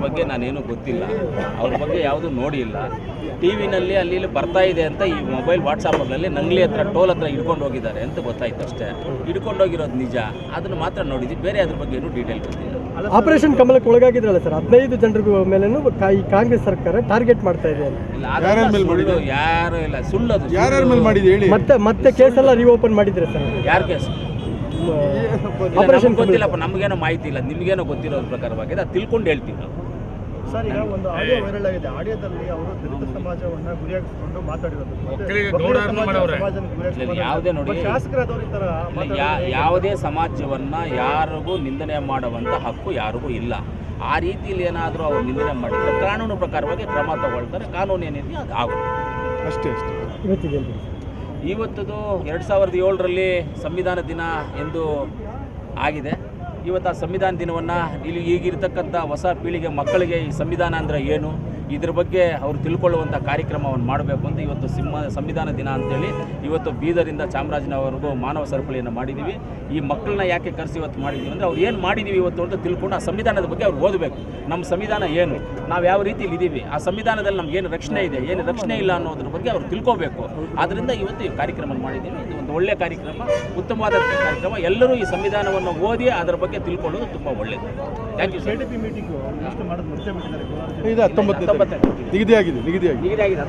ಬಗ್ಗೆ ನಾನೇನು ಗೊತ್ತಿಲ್ಲ. ಅವ್ರ ಬಗ್ಗೆ ಯಾವುದೂ ನೋಡಿಲ್ಲ. ಟಿ ವಿನಲ್ಲಿ ಅಲ್ಲಿ ಇಲ್ಲಿ ಬರ್ತಾ ಇದೆ ಅಂತ ಈ ಮೊಬೈಲ್ ವಾಟ್ಸಪ್ನಲ್ಲಿ ನಂಗ್ಲಿ ಹತ್ರ ಟೋಲ್ ಹತ್ರ ಹಿಡ್ಕೊಂಡು ಹೋಗಿದ್ದಾರೆ ಅಂತ ಗೊತ್ತಾಯ್ತು ಅಷ್ಟೇ. ಹಿಡ್ಕೊಂಡು ಹೋಗಿರೋದು ನಿಜ. ಅದನ್ನು ಮಾತ್ರ ನೋಡಿದ್ವಿ. ಬೇರೆ ಅದ್ರ ಬಗ್ಗೆ ಏನು ಡೀಟೇಲ್ ಗೊತ್ತಿಲ್ಲ. ಆಪರೇಷನ್ ಕಮಲಕ್ಕೆ ಒಳಗಾಗಿದ್ರಲ್ಲ ಸರ್ ಹದಿನೈದು ಜನರಿಗೂ ಮೇಲೆ ಕಾ- ಈ ಕಾಂಗ್ರೆಸ್ ಸರ್ಕಾರ ಟಾರ್ಗೆಟ್ ಮಾಡ್ತಾ ಇದೆ. ಇಲ್ಲ ಯಾರು ಇಲ್ಲ. ಸುಳ್ಳು ಅದು ಯಾರ್ಯಾರ ಮೇಲೆ ಮಾಡಿದೆ ಹೇಳಿ? ಮತ್ತೆ ಮತ್ತೆ ಕೇಸೆಲ್ಲ ರಿಓಪನ್ ಮಾಡಿದ್ರೆ ಸರ್ ಯಾರ ಕೇಸ್ ಆಪರೇಷನ್ ಗೊತ್ತಿಲ್ಲಪ್ಪ ನಮಗೇನೋ ಮಾಹಿತಿ ಇಲ್ಲ. ನಿಮಗೇನೋ ಗೊತ್ತಿರೋ ಪ್ರಕಾರವಾಗಿದೆ ಅದು ತಿಳ್ಕೊಂಡು ಹೇಳ್ತೀವಿ ನಾವು. ಸರ್ ಈಗ ಒಂದು ಆಡಿಯೋ ವೈರಲ್ ಆಗಿದೆ. ಆಡಿಯೋದಲ್ಲಿ ಅವರು ದಲಿತ ಸಮಾಜವನ್ನ ಗುರಿಯಾಗಿಸಿಕೊಂಡು ಮಾತಾಡಿರೋದು. ಮತ್ತೆ ಒಕ್ಕಲಿಗ ಸಮಾಜ- ಸಮಾಜನ ಯಾವುದೇ ನೋಡಿ. ಯಾವುದೇ ಸಮಾಜವನ್ನ ಯಾರಿಗೂ ನಿಂದನೆ ಮಾಡುವಂತ ಹಕ್ಕು ಯಾರಿಗೂ ಇಲ್ಲ. ಆ ರೀತಿಯಲ್ಲಿ ಏನಾದರೂ ಅವರು ನಿಂದನೆ ಮಾಡಿದ್ರೆ ಕಾನೂನು ಪ್ರಕಾರವಾಗಿ ಕ್ರಮ ತಗೊಳ್ತಾರೆ ಕಾನೂನು ಏನಿದೆ ಅದು ಆಗುತ್ತೆ. ಅಷ್ಟೇ ಅಷ್ಟೇ. ಇವತ್ತದು ಎರಡು ಸಾವಿರದ ಏಳರಲ್ಲಿ ಸಂವಿಧಾನ ದಿನ ಎಂದು ಆಗಿದೆ. ಇವತ್ತು ಆ ಸಂವಿಧಾನ ದಿನವನ್ನು ಇಲ್ಲಿ ಈಗಿರ್ತಕ್ಕಂಥ ಹೊಸ ಪೀಳಿಗೆ ಮಕ್ಕಳಿಗೆ ಈ ಸಂವಿಧಾನ ಅಂದರೆ ಏನು? ಇದ್ರ ಬಗ್ಗೆ ಅವರು ತಿಳ್ಕೊಳ್ಳುವಂಥ ಕಾರ್ಯಕ್ರಮವನ್ನು ಮಾಡಬೇಕು ಅಂತ ಇವತ್ತು ಸಿಂಹ ಸಂವಿಧಾನ ದಿನ ಅಂತೇಳಿ ಇವತ್ತು ಬೀದರಿಂದ ಚಾಮರಾಜನವರೆಗೂ ಮಾನವ ಸರಪಳಿಯನ್ನು ಮಾಡಿದ್ದೀವಿ ಈ ಮಕ್ಕಳನ್ನ ಯಾಕೆ ಕರೆಸಿ ಇವತ್ತು ಮಾಡಿದ್ದೀವಿ ಅಂದರೆ ಅವ್ರು ಏನು ಮಾಡಿದ್ದೀವಿ ಇವತ್ತು ಅಂತ ತಿಳ್ಕೊಂಡು ಆ ಸಂವಿಧಾನದ ಬಗ್ಗೆ ಅವ್ರು ಓದಬೇಕು. ನಮ್ಮ ಸಂವಿಧಾನ ಏನು? ನಾವು ಯಾವ ರೀತಿಯಲ್ಲಿ ಇದ್ದೀವಿ ಆ ಸಂವಿಧಾನದಲ್ಲಿ ನಮ್ಗೆ ಏನು ರಕ್ಷಣೆ ಇದೆ, ಏನು ರಕ್ಷಣೆ ಇಲ್ಲ ಅನ್ನೋದ್ರ ಬಗ್ಗೆ ಅವ್ರು ತಿಳ್ಕೋಬೇಕು. ಆದ್ದರಿಂದ ಇವತ್ತು ಈ ಕಾರ್ಯಕ್ರಮ ಮಾಡಿದ್ದೀವಿ ಇದು ಒಂದು ಒಳ್ಳೆಯ ಕಾರ್ಯಕ್ರಮ ಉತ್ತಮವಾದ ಕಾರ್ಯಕ್ರಮ. ಎಲ್ಲರೂ ಈ ಸಂವಿಧಾನವನ್ನು ಓದಿ ಅದರ ಬಗ್ಗೆ ತಿಳ್ಕೊಳ್ಳೋದು ತುಂಬ ಒಳ್ಳೆಯದು thank you sir KDP meeting ಎಷ್ಟು ಮಾಡೋದು ಮುಚ್ಚೆ ಬಿಟ್ಟಿದ್ದಾರೆ. ಇದು ಹತ್ತೊಂಬತ್ತನೇ ನಿಗದಿಯಾಗಿದೆ ನಿಗದಿ ಆಗಿದೆ